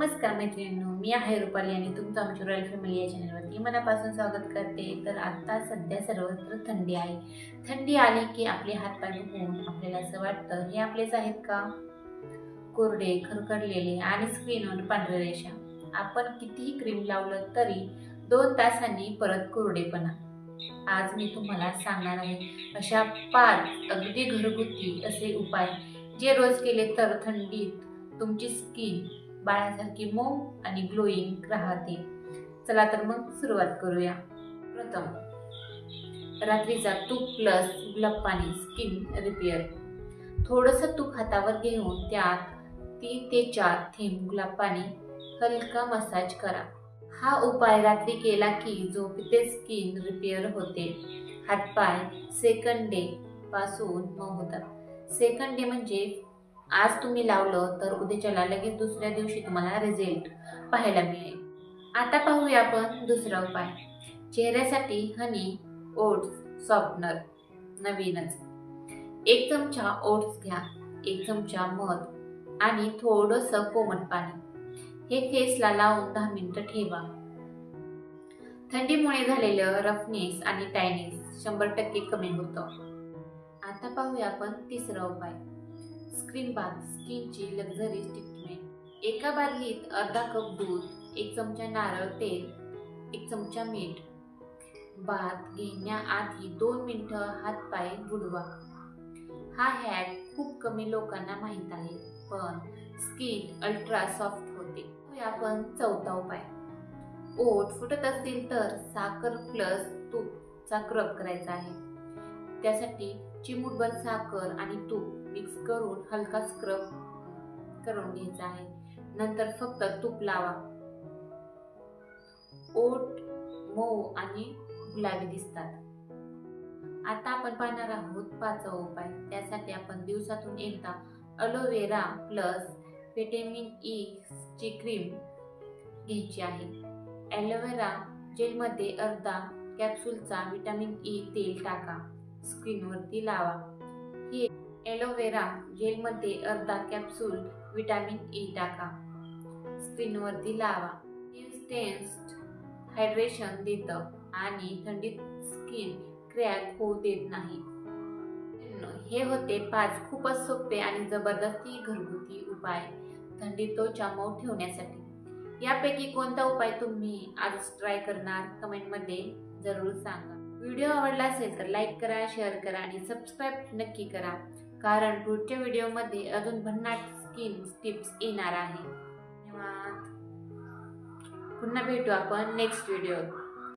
नमस्कार मैत्रिणींनो मी आहे रुपाली आणि तुमचं आमच्या रॉयल फॅमिली या चॅनलवरती मनापासून स्वागत करते. तर आत्ता सध्या सर्वत्र थंडी आहे. थंडी आली की आपले हातपाय होऊन आपल्याला असं वाटतं हे आपलेच आहेत का? कोरडे खरखडलेले आणि स्क्रीनवर पांढऱ्या रेषा. आपण कितीही क्रीम लावलं तरी दोन तासांनी परत कोरडेपणा. आज मी तुम्हाला सांगणार आहे अशा पाच अगदी घरगुती असे उपाय. जे रोज केले तर थंडीत तुमची स्किन बाळासारखी मऊ आणि ग्लोईंग राहते. चला तर मग सुरुवात करूया. प्रथम रात्रीचा तूप प्लस गुलाब पाणी स्किन रिपेअर थोडंसं तूप हातावर घेऊन त्यात तीन ते चार थेंब गुलाब पाणी हलका मसाज करा. हा उपाय रात्री केला की झोपते स्किन रिपेअर होते. हातपाय सेकंड डे पासून मऊ होतात. सेकंड डे म्हणजे आज तुम्ही लावलं तर उद्याच्याला लगेच दुसऱ्या दिवशी तुम्हाला रिझल्ट पाहायला मिळेल. आता पाहूया आपण दुसरा उपाय. चेहऱ्यासाठी हनी ओट्स सॉफ्टनर नवीनच. एक चमचा ओट्स घ्या एक चमचा मध आणि थोडंसं कोमट पाणी. हे फेसला लावून दहा मिनिटं ठेवा. थंडीमुळे झालेलं रफनेस आणि टायनेस शंभर टक्के कमी होतं. आता पाहूया आपण तिसरा उपाय. स्क्रीन बाथ स्किनची लक्झरी ट्रीटमेंट एका बादलीत अर्धा कप दूध एक चमचा नारळ तेल एक चमचा मीठ. बाथ घेण्याआधी दोन मिनटं हातपाय बुडवा. हा हॅक खूप कमी लोकांना माहीत आहे पण स्किन अल्ट्रा सॉफ्ट होते. आपण चौथा उपाय. ओठ फुटत असतील तर साखर प्लस तूपचा क्रब करायचा आहे. त्यासाठी चिमूटभर साखर आणि तूप मिक्स करून हलका स्क्रब करून घ्यायचा आहे. नंतर फक्त तूप लावा. ओट मऊ आणि गुलाबी दिसतात. आता आपण पाहणार आहोत पाचवा उपाय. त्यासाठी आपण दिवसातून एकदा aloe vera plus vitamin E ची क्रीम घ्यायची आहे. ॲलोवेरा जेलमध्ये अर्धा कॅप्सूलचा व्हिटॅमिन ई तेल टाका. स्किनवरती लावा. ही एलोवेरा जेलमध्ये अर्धा कॅप्सूल व्हिटॅमिन ई टाका. स्किनवरती लावा. इन्स्टेन्स्ट हायड्रेशन देतं आणि थंडीत स्किन क्रॅक होऊ देत नाही. हे होते पाच खूपच सोपे आणि जबरदस्ती घरगुती उपाय थंडी त्वचा मऊ ठेवण्यासाठी. यापैकी कोणता उपाय तुम्ही आज ट्राय करणार? कमेंटमध्ये जरूर सांगा. व्हिडिओ आवडला असेल तर लाईक करा शेअर करा आणि सबस्क्राईब नक्की करा. कारण पुढच्या व्हिडिओमध्ये अजून भन्नाट स्किन टिप्स येणार आहे. धन्यवाद. पुन्हा भेटू आपण नेक्स्ट व्हिडिओ